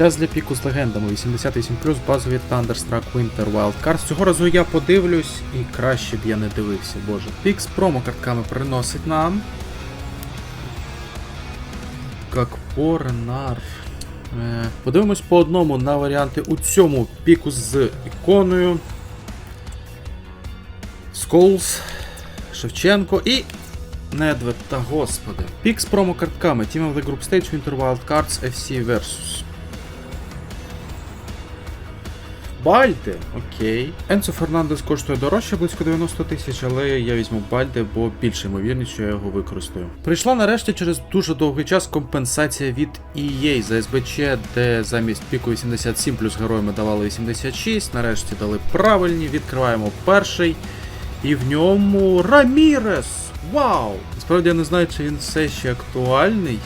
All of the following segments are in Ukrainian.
Час для піку з легендами 88 базові Thunderstruck Winter Wild Cards. Цього разу я подивлюсь і краще б я не дивився, боже. Пік з промокартками приносить нам. Как Порнар. Е, Подивимось по одному на варіанти у цьому піку з іконою. Сколс, Шевченко і Недвед та господи. Пік з промокартками Team of the Group Stage Winter Wild Cards FC Versus. Бальде, окей. Енцо Фернандес коштує дорожче, близько 90 тисяч, але я візьму Бальде, бо більше ймовірність, що я його використаю. Прийшла нарешті через дуже довгий час компенсація від EA за СБЧ, де замість піку 87 плюс героями давали 86. Нарешті дали правильні. Відкриваємо перший. І в ньому Рамірес! Вау! Насправді я не знаю, чи він все ще актуальний.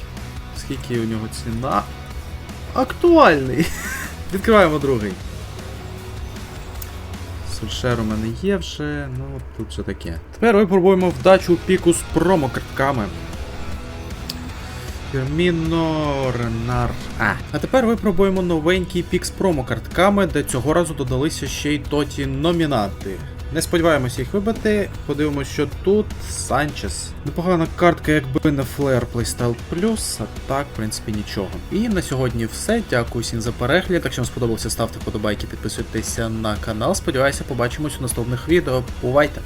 Скільки у нього ціна? Актуальний! Відкриваємо другий. Сульшер у мене є вже, ну тут все таке. Тепер випробуємо вдачу піку з промокартками. Ренар. А. а тепер випробуємо новенький пік з промокартками, де цього разу додалися ще й тоті номінанти. Не сподіваємося їх вибити. Подивимося, що тут Санчес. Непогана картка, якби не Флер Playstyle Plus, а так, в принципі, нічого. І на сьогодні все. Дякую всім за перегляд. Якщо вам сподобався, ставте вподобайки, підписуйтеся на канал. Сподіваюся, побачимось у наступних відео. Бувайте!